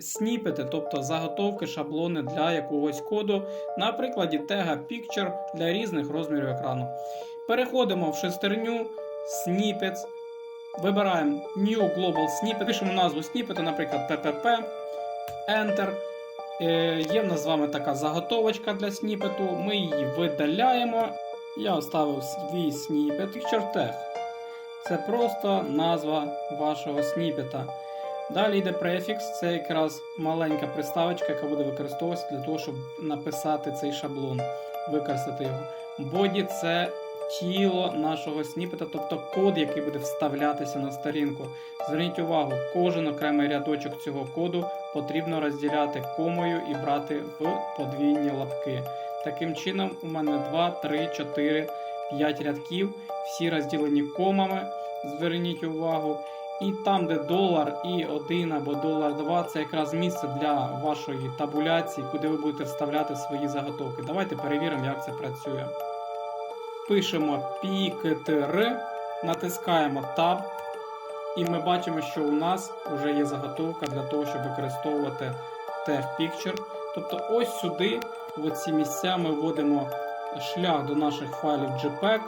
сніпети, тобто заготовки, шаблони для якогось коду, на прикладі тега Picture для різних розмірів екрану. Переходимо в шестерню, Snippets, вибираємо New Global Snippet, пишемо назву сніпету, наприклад, PPP, Enter. Е, Є в нас з вами така заготовочка для сніпету, ми її видаляємо. Я оставив свій сніпет Picture Tag. Це просто назва вашого сніпета. Далі йде префікс, це якраз маленька приставочка, яка буде використовуватися для того, щоб написати цей шаблон, використати його. Боді це тіло нашого сніпета, тобто код, який буде вставлятися на сторінку. Зверніть увагу, кожен окремий рядочок цього коду потрібно розділяти комою і брати в подвійні лапки. Таким чином, у мене 2, 3, 4, 5 рядків, всі розділені комами. Зверніть увагу. І там, де долар і 1 або долар 2, це якраз місце для вашої табуляції, куди ви будете вставляти свої заготовки. Давайте перевіримо, як це працює. Пишемо PKTR, натискаємо Tab, і ми бачимо, що у нас вже є заготовка для того, щоб використовувати Tag Picture. Тобто ось сюди, в ці місця, ми вводимо шлях до наших файлів JPEG,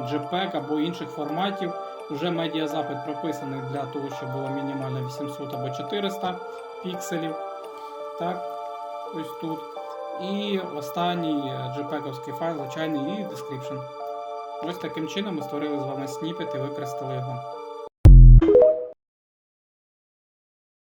JPEG або інших форматів. Уже медіазапит прописаний для того, щоб було мінімально 800 або 400 пікселів. Так, ось тут. І останній JPEG файл, звичайний, і description. Ось таким чином ми створили з вами сніпет і використали його.